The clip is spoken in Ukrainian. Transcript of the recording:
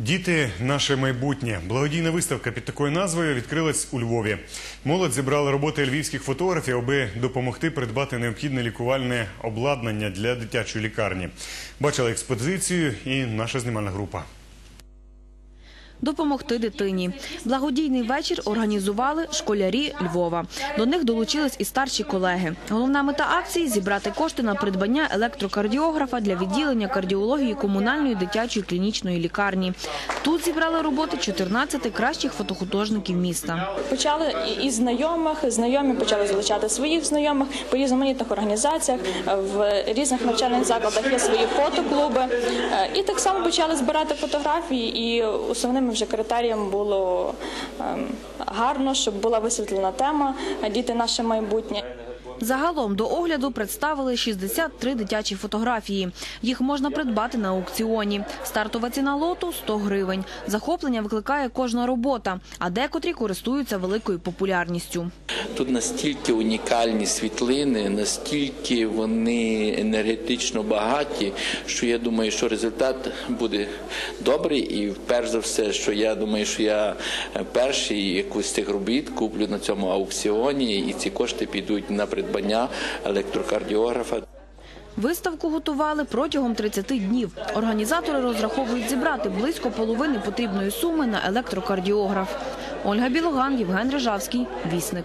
Діти наше майбутнє. Благодійна виставка під такою назвою відкрилась у Львові. Молодь зібрала роботи львівських фотографів, аби допомогти придбати необхідне лікувальне обладнання для дитячої лікарні. Бачила експозицію і наша знімальна група. Допомогти дитині. Благодійний вечір організували школярі Львова. До них долучились і старші колеги. Головна мета акції – зібрати кошти на придбання електрокардіографа для відділення кардіології комунальної дитячої клінічної лікарні. Тут зібрали роботи 14 кращих фотохудожників міста. Почали із знайомих, знайомі почали залучати своїх знайомих по різноманітних організаціях. В різних навчальних закладах є свої фотоклуби. Е, І так само почали збирати фотографії. І основним вже критерієм було ем, гарно, щоб була висвітлена тема Діти наше майбутнє. Загалом до огляду представили 63 дитячі фотографії. Їх можна придбати на аукціоні. Стартова ціна лоту – 100 гривень. Захоплення викликає кожна робота, а декотрі користуються великою популярністю. Тут настільки унікальні світлини, настільки вони енергетично багаті, що я думаю, що результат буде добрий. І перш за все, що я думаю, що я е, перший якусь з цих робіт куплю на цьому аукціоні, і ці кошти підуть на придбання електрокардіографа. Виставку готували протягом 30 днів. Організатори розраховують зібрати близько половини потрібної суми на електрокардіограф. Ольга Білоган, Євген Рижавський, Вісник.